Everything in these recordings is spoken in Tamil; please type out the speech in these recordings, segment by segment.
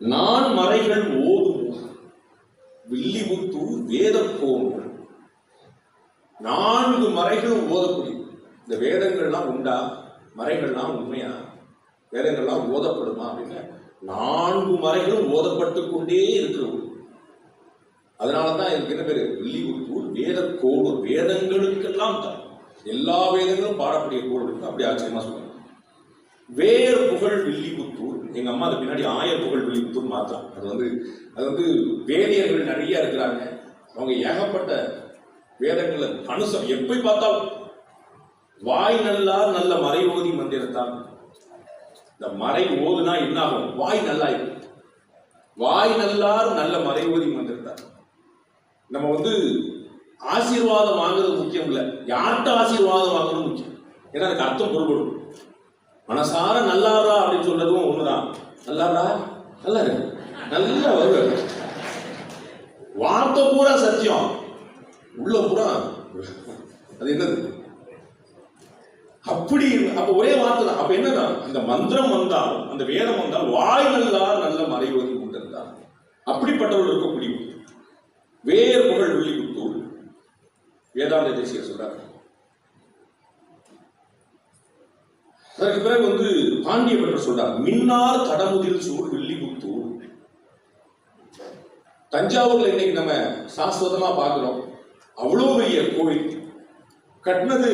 நான் மறைகள் ஓதும் வில்லிபுத்தூர் போன்ற. நான்கு மறைகளும் ஓதக்கூடியது இந்த வேதங்கள்லாம் உண்டா? மறைகள்லாம் உண்மையா? வேதங்கள்லாம் ஓதப்படுமா அப்படின்னு நான்கு மறைகளும் ஓதப்பட்டு கொண்டே இருக்கிறது அதனால தான் இதுக்கு என்ன பேரு? வில்லிபுத்தூர் வேத கோடு வேதங்களுக்கெல்லாம் தான் எல்லா வேதங்களும் பாடக்கூடிய கோடு இருக்கு. அப்படி ஆச்சரியமா சொல்லுவாங்க வேர் புகழ் வில்லிபுத்தூர் எங்க அம்மா அது பின்னாடி ஆயர் புகழ் வில்லிபுத்தூர் மாத்திரம். அது வந்து அது வந்து வேதியர்கள் நிறைய இருக்கிறாங்க. அவங்க ஏகப்பட்ட வேதங்களை அனுசம் எப்ப பார்த்தாலும் வாய் நல்லா நல்ல மறை ஓதி மந்திரத்தான். இந்த மறை ஓதுனா என்ன ஆகும் வாய் நல்லா இருக்கும் வாய் நல்லார் நல்ல மறை ஓதி மந்திரத்தான். நம்ம வந்து ஆசீர்வாதம் வாங்குறது முக்கியம் இல்லை யார்கிட்ட ஆசீர்வாதம் வாங்குறது முக்கியம்? ஏன்னா அதுக்கு அர்த்தம் பொருள்படும். மனசார நல்லாரா அப்படின்னு சொல்றதும் ஒண்ணுதான். நல்லாரா நல்லா இருக்கு. நல்லா வருவாரு வார்த்தை பூரா சத்தியம். உள்ள பூரா அது என்னது? அப்படி அப்ப ஒரே வார்த்தை தான். அப்ப என்னதான் அந்த மந்திரம் வந்தால் அந்த வேதம் வந்தால் வாய் நல்லா நல்ல மறைவது கொண்டிருந்தார். அப்படிப்பட்டவர்கள் இருக்கக்கூடிய வேர் புகழ் வில்லிபுத்தூர் வேதாந்த தேசிய சொல்றாரு அதற்கு பிறகு வந்து பாண்டிய பட்டர் சொல்றார் மின்னார் கடமுதில் சூழ் வில்லிபுத்தூர். தஞ்சாவூர்ல இன்னைக்கு நம்ம சாஸ்வதமா பார்க்கிறோம் அவ்வளோ பெரிய கோவில். கட்டினது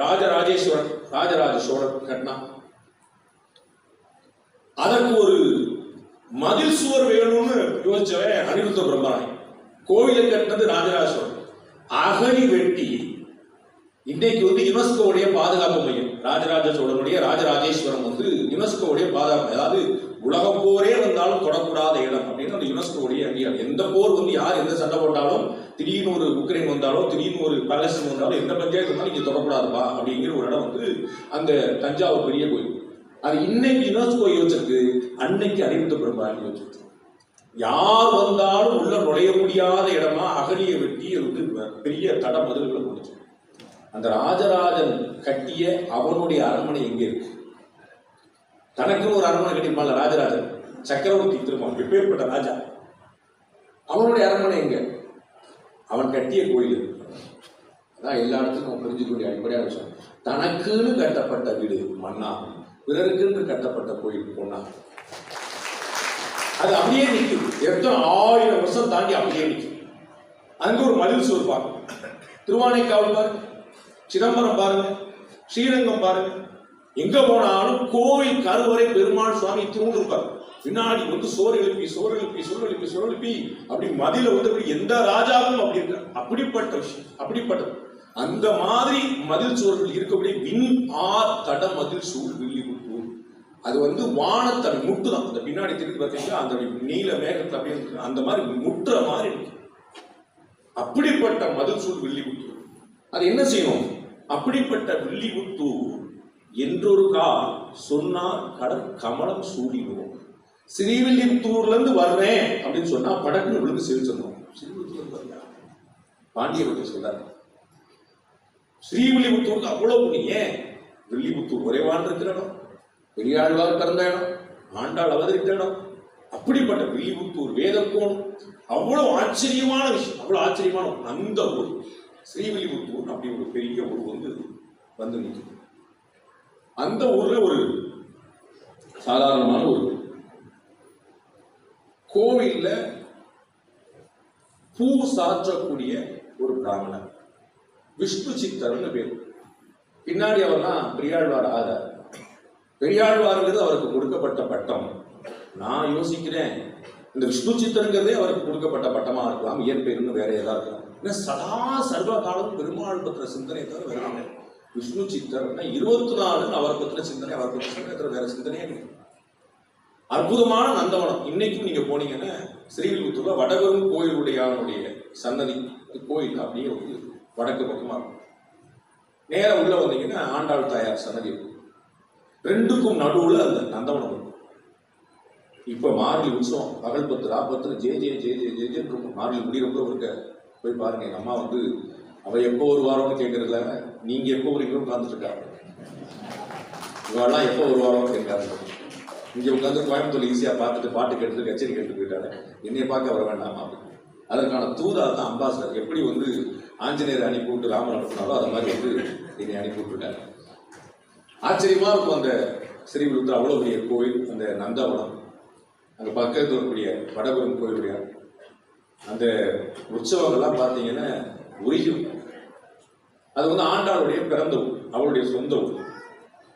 ராஜராஜேஸ்வரன் ராஜராஜ சோழன் கட்டினா. அதற்கு ஒரு மதில் சுவர் வேணும்னு யோசிச்சவன் அனிருத்த பிரம்மராய். கோவிலை கட்டினது ராஜராஜ சோழன் அகழி வெட்டி. இன்னைக்கு வந்து யுனெஸ்கோவுடைய பாதுகாப்பு மையம். ராஜராஜ சோழனுடைய ராஜராஜேஸ்வரம் வந்து யுனெஸ்கோவுடைய பாதுகாப்பு அதாவது உலகம் போரே வந்தாலும் தொடக்கூடாத இடம் அப்படின்னு அந்த யுனெஸ்கோவுடைய அங்கீகாரம். எந்த போர் வந்து யார் எந்த சண்டை போட்டாலும் திடீர்னு ஒரு உக்ரைன் வந்தாலும் திடீர்னு ஒரு பலஸ்தீன் வந்தாலும் எந்த பஞ்சாயத்து வந்தாலும் இங்க தொடக்கூடாதுப்பா அப்படிங்கிற ஒரு இடம் வந்து அந்த தஞ்சாவூர் பெரிய கோயில். அது இன்னைக்கு யுனெஸ்கோ யோசிச்சிருக்கு அன்னைக்கு அறிவித்த பெரும்பாலும் யோசிச்சிருக்கு. யார் வந்தாலும் உள்ள நுழைய முடியாத இடமா அகலியை வெட்டி வந்து பெரிய தட மதுரைகளை கொடுத்து அந்த ராஜராஜன் கட்டிய அவனுடைய அரண்மனை எங்கே இருக்கு? தனக்குன்னு ஒரு அரண்மனை கட்டியிருப்பான்ல ராஜராஜன். சக்கரவர்த்தி திருமான் எப்பேற்பட்ட ராஜா? அவனுடைய அரண்மனை எங்க? அவன் கட்டிய கோயில் அதான் எல்லா இடத்துக்கும் நம்ம அடிப்படையாக அடிப்படையான விஷயம். தனக்குன்னு கட்டப்பட்ட வீடு மண்ணா பிறருக்குன்னு கட்டப்பட்ட கோயில் பொண்ணா அது அப்படியே நிற்கும் எத்தனை ஆயிரம் வருஷம் தாண்டி அப்படியே நிற்கும் அங்கு ஒரு மதில் சுவர் பார்க்கணும். திருவானைக்காவல் பாருங்க சிதம்பரம் பாருங்க ஸ்ரீரங்கம் பாருங்க. எங்க போனாலும் கோவில் கருவறை பெருமாள் சுவாமி தூண்டு இருப்பார் பின்னாடி வந்து சோறு எழுப்பி சோறு எழுப்பி சோறு எழுப்பி சோறு எழுப்பி அப்படி மதியில வந்து அப்படி எந்த ராஜாவும் அப்படி இருக்க அப்படிப்பட்ட விஷயம் அப்படிப்பட்டது. அந்த மாதிரி மதில் சுவர்கள் இருக்கக்கூடிய விண் ஆ தட மதில் சூழ் வில்லி முட்டு அது வந்து வானத்தை முட்டு தான் அந்த பின்னாடி திருப்பி பார்த்தீங்கன்னா அந்த நீல மேகத்தை அப்படியே இருக்கு. அந்த மாதிரி முட்டுற மாதிரி இருக்கு. அப்படிப்பட்ட மதில் சூழ் வில்லிபுத்தூர் அது என்ன செய்யணும் அப்படிப்பட்ட வில்லிபுத்தூர் என்றொரு கால் சொன்னால் கடல் கமலம் சூடிவோம் ஸ்ரீவில்லிபுத்தூர்ல இருந்து வர்றேன் அப்படின்னு சொன்னா படக்குன்னு விழுந்து செவிச்சிடணும் ஸ்ரீவில்லிபுத்தூர் வர்றியா பாண்டிய பற்றி சொல்றாரு. ஸ்ரீவில்லிபுத்தூருக்கு அவ்வளவு புண்ணியம். ஏன்? வில்லிபுத்தூர் ஒரே வாழ்ந்திருக்கிற இடம். பெரியாழ்வார் பிறந்த இடம். ஆண்டாள் அவதரித்த இடம். அப்படிப்பட்ட வில்லிபுத்தூர் வேதக்கோணம் அவ்வளவு ஆச்சரியமான விஷயம். அவ்வளவு ஆச்சரியமான அந்த ஊர் ஸ்ரீவில்லிபுத்தூர் அப்படி ஒரு பெரிய ஊர் வந்து வந்து நிற்குது அந்த ஊர்ல ஒரு சாதாரணமான ஒரு கோவில்ல பூ சாற்றக்கூடிய ஒரு பிராமணர். விஷ்ணு சித்தர்னு பேர். பின்னாடி அவர்லாம் பெரியாழ்வார் ஆதார். பெரியாழ்வாருங்கிறது அவருக்கு கொடுக்கப்பட்ட பட்டம். நான் யோசிக்கிறேன் இந்த விஷ்ணு சித்தருங்கிறதே அவருக்கு கொடுக்கப்பட்ட பட்டமா இருக்கலாம் இயற்பெயர்னு வேற ஏதாவது இருக்கலாம். சதா சர்வகாலம் பெருமாள் பத்திர சிந்தனை தவிர வேற விஷ்ணு சித்தர்னா இருபத்தி நாலு அவர் பத்தின சிந்தனை அவர் பத்தின சிந்தனை தவிர வேற சிந்தனையே கிடையாது அற்புதமான நந்தவனம். இன்னைக்கும் நீங்க போனீங்கன்னா ஸ்ரீவில்புத்தூர்ல வடகரும் கோயிலுடையானுடைய சன்னதி கோயில் அப்படியே வந்து வடக்கு பக்கமா இருக்கும். நேரம் உள்ள வந்தீங்கன்னா ஆண்டாள் தாயார் சன்னதி இருக்கும். ரெண்டுக்கும் நடுவுல அந்த நந்தவனம் இருக்கும். இப்ப மார்கழி உற்சவம் பகல் பத்து ராப்பத்துல ஜே ஜே ஜே ஜே ஜே ஜே இருக்கும். மார்கழி முடிகிறப்ப இருக்க போய் பாருங்க எங்கள் அம்மா வந்து அவள் எப்போ வருவாரோன்னு கேட்கறதுல நீங்க எப்போ வரீங்களோ உட்காந்துட்டு இவெல்லாம் எப்போ வருவாரோன்னு கேட்காரு இங்கே உட்காந்து கோயம்புத்தூர் ஈஸியாக பார்த்துட்டு பாட்டு கேட்டுட்டு கச்சேரி கேட்டு போயிட்டாரு என்னைய பார்க்க வர வேண்டாமா? அப்படின்னு. அதற்கான தூதா தான் அம்பாசிடர் எப்படி வந்து ஆஞ்சநேயர் அனுப்பி விட்டு ராமர் அனுப்பினாரோ அது மாதிரி வந்து என்னை அனுப்பி விட்டுட்டாரு ஆச்சரியமாக இருக்கும் அந்த ஸ்ரீவிருத்தர் அவ்வளோ பெரிய கோயில் அந்த நந்தவனம். அங்கே பக்கத்தில் இருக்கக்கூடிய வடபுரம் கோயிலுடைய அந்த உற்சவங்கள்லாம் பார்த்தீங்கன்னா உரியும். அது வந்து ஆண்டாளுடைய பிறந்த ஊர் அவளுடைய சொந்த ஊர்.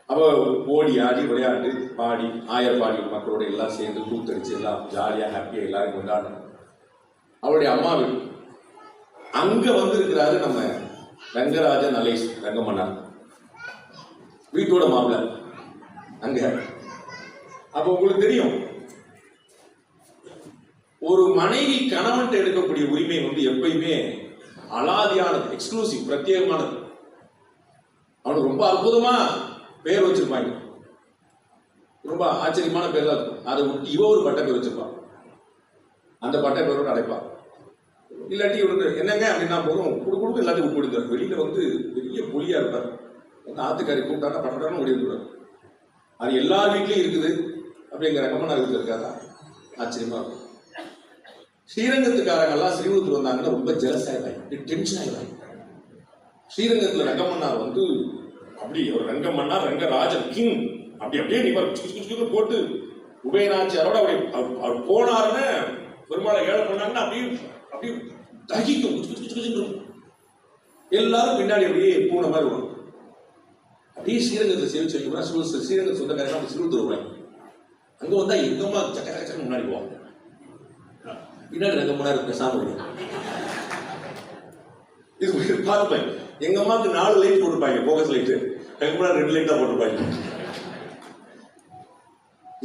அவ ஓடி ஆடி விளையாண்டு பாடி ஆயர் பாடி மக்களோட எல்லாம் சேர்ந்து கூத்தடிச்சு எல்லாம் ஜாலியாக ஹாப்பியாக எல்லாரும் கொண்டாடணும் அவளுடைய அம்மா வீடு. அங்க வந்திருக்கிறாரு நம்ம ரங்கராஜ நலேஷ் ரங்கமன்னார். வீட்டோட மாப்பிள்ள. அங்க. அப்ப உங்களுக்கு தெரியும் ஒரு மனைவி கணவன்கிட்ட எடுக்கக்கூடிய உரிமை வந்து எப்பயுமே அலாதியானது எக்ஸ்க்ளூசிவ் பிரத்யேகமானது. அவனுக்கு ரொம்ப அற்புதமா பேர் வச்சிருப்பாங்க. ரொம்ப ஆச்சரியமான பேர் தான் இருக்கும். அதை விட்டு இவ ஒரு பட்ட பேர் வச்சிருப்பான் அந்த பட்ட பேரோட அழைப்பான் இல்லாட்டி இவருக்கு என்னங்க அப்படின்னா போதும் குடு குடுக்கு எல்லாத்தையும் விட்டு கொடுத்தாரு வெளியில வந்து பெரிய புலியா இருப்பார். வந்து ஆத்துக்காரி கூப்பிட்டாங்க பண்றாங்க ஓடி வந்துடுவார். அது எல்லா வீட்லயும் இருக்குது. அப்படிங்கிற ரகமான வீட்டில் இருக்காதா ஆச்சரியமா இருக்கும். ஸ்ரீரங்கத்துக்காரங்கெல்லாம் எல்லாம் வந்தாங்கன்னா ரொம்ப ஜெலஸ் ஆயிடுவாங்க. டென்ஷன் ஆயிடுவாங்க. ஸ்ரீரங்கத்தில் ரங்கமன்னார் வந்து அப்படி ஒரு ரங்கமன்னார் ரங்கராஜன் கிங் அப்படி அப்படியே நிவர் போட்டு உபயநாச்சியாரோட அப்படி அவர்- அவர் போனாருன்னு பெருமாளை ஏழை பண்ணாங்கன்னா அப்படியே அப்படியே தகிக்கும். எல்லாரும் பின்னாடி அப்படியே பூனை மாதிரி வரும் அப்படியே ஸ்ரீரங்கத்தில் சேவை வைக்க ஸ்ரீரங்க சொந்தக்காரங்க நம்ம சிறுவத்தூர் வருவாங்க. அங்க வந்தா எங்கம்மா சக்கர சக்க முன்னாடி போவாங்க. பின்னாடி ரங்கமன்னார் பேசாம இருக்கும் இது பார்ப்பேன் எங்க அம்மாவுக்கு நாலு லைட் போட்டிருப்பாங்க போக்கஸ் லைட் எங்க முன்னாடி ரெண்டு லைட் தான் போட்டிருப்பாங்க.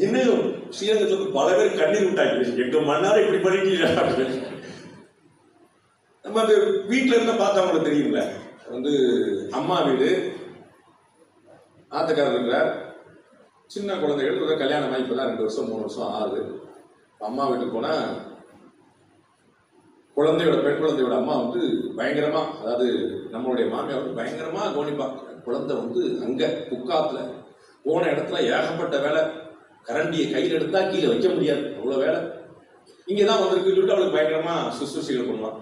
இன்னும் ஸ்ரீரங்கத்துல பல பேர் கண்ணீர் விட்டாங்க. எங்க மன்னார இப்படி பண்ணிட்டீங்க? நம்ம அந்த வீட்டுல இருந்தால் பார்த்தா உங்களுக்கு தெரியுங்கள வந்து அம்மா வீடு ஆத்தக்காரர் இருக்கிறார். சின்ன குழந்தைகள் கல்யாணம் ஆகி இப்பதான் ரெண்டு வருஷம் மூணு வருஷம் ஆகுது. அம்மா வீட்டுக்கு போனா குழந்தையோட பெண் குழந்தையோட அம்மா வந்து பயங்கரமா அதாவது நம்மளுடைய மாமியார் வந்து பயங்கரமா கவனிப்பாங்க குழந்தை வந்து அங்க புக்காத்துல போன இடத்துல ஏகப்பட்ட வேலை. கரண்டியை கையில் எடுத்தா கீழே வைக்க முடியாது. அவ்வளோ வேலை. இங்கே தான் வந்திருக்கு சொல்லிட்டு அவளுக்கு பயங்கரமாக சுசுசிகள் பண்ணுவான்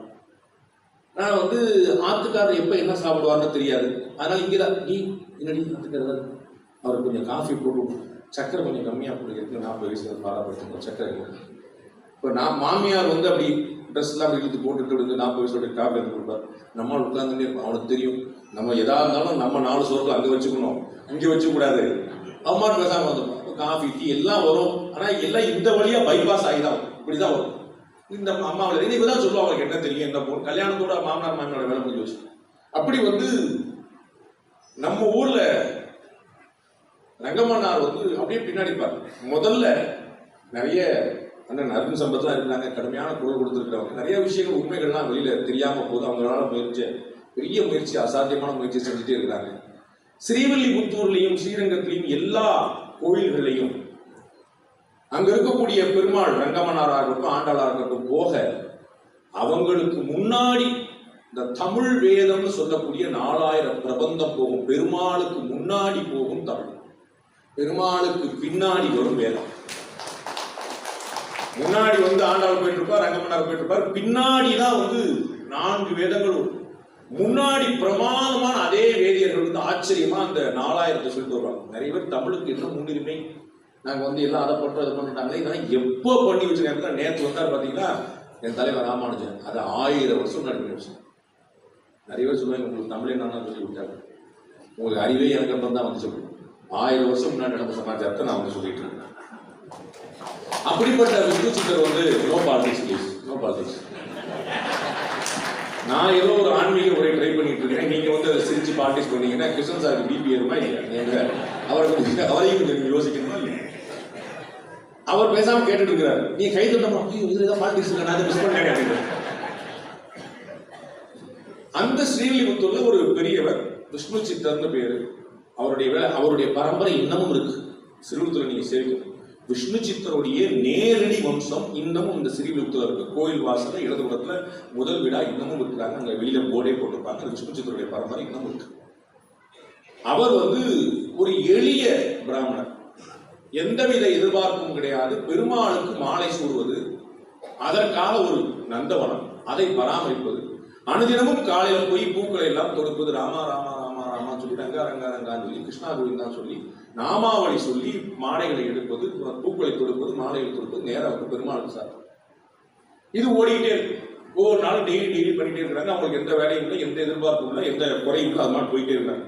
நான் வந்து ஆத்துக்காரர் எப்போ என்ன சாப்பிடுவார்னு தெரியாது. அதனால் இங்கே தான் நீ என்னடி ஆத்துக்காரர்? அவருக்கு கொஞ்சம் காஃபி போட்டு சக்கரை கொஞ்சம் கம்மியாக போட்டு இருக்கு நாற்பது வயசுல பாராப்படுத்துங்க சக்கரை இப்போ நான் மாமியார் வந்து அப்படி ட்ரெஸ் எல்லாம் இழுத்து போட்டுட்டு வந்து நாற்பது வயசோட காஃபி எடுத்து கொடுப்பார். நம்ம உட்காந்துட்டே இருப்போம். அவனுக்கு தெரியும். நம்ம எதா இருந்தாலும் நம்ம நாலு சோறுகள் அங்கே வச்சுக்கணும். இங்கே வச்சுக்கூடாது அம்மா பேசாமல் வந்துடும் காஃபி டீ எல்லாம் வரும். ஆனால் எல்லாம் இந்த வழியாக பைபாஸ் ஆகி தான் வரும். இப்படி தான் வரும் இந்த அம்மாவில் இது தான் சொல்லுவோம் அவருக்கு என்ன தெரியும்? என்ன போகும் கல்யாணத்தோட மாமனார் மாமியாரோட வேலை முடிஞ்சு வச்சு அப்படி வந்து நம்ம ஊர்ல ரங்கமன்னார் வந்து அப்படியே பின்னாடி பாரு முதல்ல நிறைய அண்ணன் அருண் சம்பத்லாம் இருக்கிறாங்க கடுமையான குரல் கொடுத்துருக்கிறவங்க நிறைய விஷயங்கள் உண்மைகள்லாம் வெளியில தெரியாம போது அவங்களால முயற்சி பெரிய முயற்சி அசாத்தியமான முயற்சி செஞ்சுட்டே இருக்கிறாங்க. ஸ்ரீவில்லிபுத்தூர்லையும் ஸ்ரீரங்கத்திலையும் எல்லா கோயில்களையும் அங்க இருக்கக்கூடிய பெருமாள் ரங்கமன்னாராக இருக்கட்டும் ஆண்டாளாக இருக்கட்டும் போக அவங்களுக்கு முன்னாடி இந்த தமிழ் வேதம்னு சொல்லக்கூடிய நாலாயிரம் பிரபந்தம் போகும். பெருமாளுக்கு முன்னாடி போகும் தமிழ். பெருமாளுக்கு பின்னாடி வரும் வேதம். முன்னாடி வந்து ஆண்டாள் போயிட்டு இருப்பார் ரங்கமன்னார் போயிட்டு இருப்பார் பின்னாடி தான் வந்து நான்கு வேதங்களும் முன்னாடி பிரமாதமான அதே வேதியர்கள் வந்து ஆச்சரியமா அந்த நாலாயிரத்தை சொல்லிட்டு வருவாங்க. நிறைய பேர் தமிழுக்கு என்ன முன்னுரிமை? நாங்க வந்து எல்லாம் அதை பண்றோம் அதை பண்ணிட்டாங்களே இதெல்லாம் எப்போ பண்ணி வச்சிருக்காங்க நேற்று வந்தார் பாத்தீங்கன்னா என் தலைவர் ராமானுஜன். அது ஆயிரம் வருஷம் முன்னாடி பண்ணி நிறைய பேர் சொல்லுவாங்க உங்களுக்கு தமிழ் என்னன்னு சொல்லி விட்டாங்க உங்களுக்கு அறிவே எனக்கு அப்புறம் தான் வந்து சொல்லுவோம் ஆயிரம் வருஷம் முன்னாடி நடந்த சமாச்சாரத்தை நான் வந்து சொல்லிட்டு இருக்கேன். அப்படிப்பட்ட விஷ்ணு சித்தர் வந்து no politics please no politics நான் ஏதோ ஒரு ஆன்மீக உரை ட்ரை பண்ணிட்டு இருக்கேன். நீங்க வந்து அதை சிரிச்சு பாலிடிக்ஸ் பண்ணீங்கன்னா கிருஷ்ணன் சாருக்கு பிபி ஏறுமா இல்லையா? நீங்க அவரை கொஞ்சம் அவரையும் கொஞ்சம் நீங்க யோசிக்கணுமா இல்லையா? அவர் பேசாம கேட்டுட்டு இருக்கிறார் நீ கை தட்டமா? ஐயோ இதுல ஏதோ பாலிடிக்ஸ் இருக்கு? நான் மிஸ் பண்ணேன் அந்த ஸ்ரீவில்லிபுத்தூர்ல ஒரு பெரியவர் விஷ்ணு சித்தர்னு பேரு. அவருடைய வேலை அவருடைய பரம்பரை இன்னமும் இருக்கு. சிறுவிழுத்தூர் நீங்க சேர்க்கணும் விஷ்ணு சித்தருடைய நேரடி வம்சம் இன்னமும் இந்த ஸ்ரீவிழுத்தூர் இருக்கு. கோயில் வாசல இடதுபுறத்துல முதல் வீடா இன்னமும் இருக்கிறாங்க. அங்க வெளியில போர்டே போட்டிருப்பாங்க. விஷ்ணு சித்தருடைய பரம்பரை இன்னமும் இருக்கு. அவர் வந்து ஒரு எளிய பிராமணர். எந்தவித எதிர்பார்ப்பும் கிடையாது. பெருமாளுக்கு மாலை சூடுவது அதற்காக ஒரு நந்தவனம் அதை பராமரிப்பது அனுதினமும் காலையில் போய் பூக்களை எல்லாம் தொடுப்பது ராமா ராமா ராமா சொல்லி ரங்கா ரங்கா ரங்கான்னு சொல்லி கிருஷ்ணா கோவிந்தா சொல்லி நாமாவளி சொல்லி மாலைகளை எடுப்பது பூக்களை தொடுப்பது மாலைகளை தொடுப்பது நேராக வந்து பெருமாளுக்கு சார் இது ஓடிக்கிட்டே இருக்கு. ஒவ்வொரு நாளும் டெய்லி டெய்லி பண்ணிட்டே இருக்கிறாங்க. அவங்களுக்கு எந்த வேலையும் இல்லை எந்த எதிர்பார்ப்பும் இல்லை எந்த குறையும் இல்லை. அது மாதிரி போயிட்டே இருக்காங்க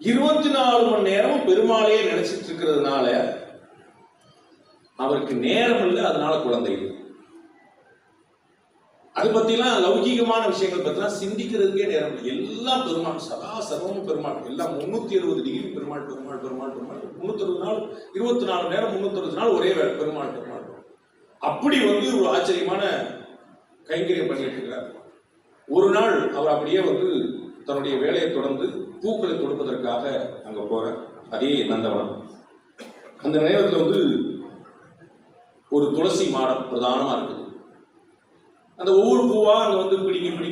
இருபத்தி நாலு மணி நேரமும் பெருமாளையே நினைச்சிட்டு இருக்கிறதுனால அவருக்கு நேரம் இல்லை அதனால குழந்தை இல்லை. அது பத்திலாம் லௌகீகமான விஷயங்கள் பத்திலாம் சிந்திக்கிறதுக்கே நேரம் இல்லை. எல்லாம் பெருமாள் சதா சர்வமும் பெருமாள் எல்லாம் முன்னூத்தி இருபது டிகிரி பெருமாள் பெருமாள் பெருமாள் பெருமாள். முன்னூத்தி இருபது நாள் இருபத்தி நாலு நேரம் முன்னூத்தி இருபது நாள் ஒரே வேலை பெருமாள் பெருமாள். அப்படி வந்து ஒரு ஆச்சரியமான கைங்கரியம் பண்ணிட்டு இருக்கிறார் ஒரு நாள் அவர் அப்படியே வந்து தன்னுடைய வேலையை தொடர்ந்து பூக்களை தொடுப்பதற்காக அங்க போறார். அதே நந்தவனம். அந்த நேரத்தில் வந்து ஒரு துளசி மாடம் பிரதானமா இருக்குது. அந்த ஒவ்வொரு பூவா அங்க வந்து பிடிங்கி பிடிங்கி